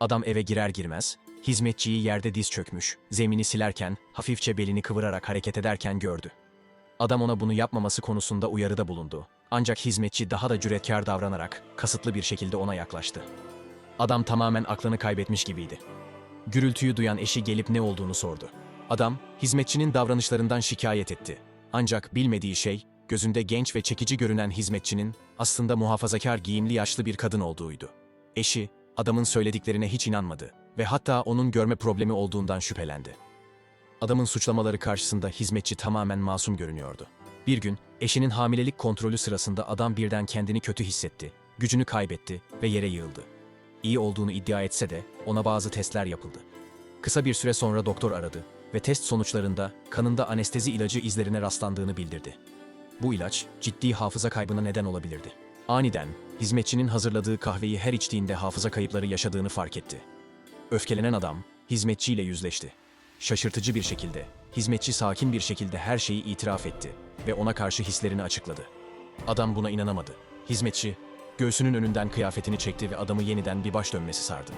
Adam eve girer girmez, hizmetçiyi yerde diz çökmüş, zemini silerken, hafifçe belini kıvırarak hareket ederken gördü. Adam ona bunu yapmaması konusunda uyarıda bulundu. Ancak hizmetçi daha da cüretkar davranarak kasıtlı bir şekilde ona yaklaştı. Adam tamamen aklını kaybetmiş gibiydi. Gürültüyü duyan eşi gelip ne olduğunu sordu. Adam, hizmetçinin davranışlarından şikayet etti. Ancak bilmediği şey, gözünde genç ve çekici görünen hizmetçinin aslında muhafazakar giyimli yaşlı bir kadın olduğuydu. Eşi, adamın söylediklerine hiç inanmadı ve hatta onun görme problemi olduğundan şüphelendi. Adamın suçlamaları karşısında hizmetçi tamamen masum görünüyordu. Bir gün eşinin hamilelik kontrolü sırasında adam birden kendini kötü hissetti, gücünü kaybetti ve yere yığıldı. İyi olduğunu iddia etse de ona bazı testler yapıldı. Kısa bir süre sonra doktor aradı ve test sonuçlarında kanında anestezi ilacı izlerine rastlandığını bildirdi. Bu ilaç ciddi hafıza kaybına neden olabilirdi. Aniden hizmetçinin hazırladığı kahveyi her içtiğinde hafıza kayıpları yaşadığını fark etti. Öfkelenen adam hizmetçiyle yüzleşti. Şaşırtıcı bir şekilde hizmetçi sakin bir şekilde her şeyi itiraf etti ve ona karşı hislerini açıkladı. Adam buna inanamadı. Hizmetçi göğsünün önünden kıyafetini çekti ve adamı yeniden bir baş dönmesi sardı.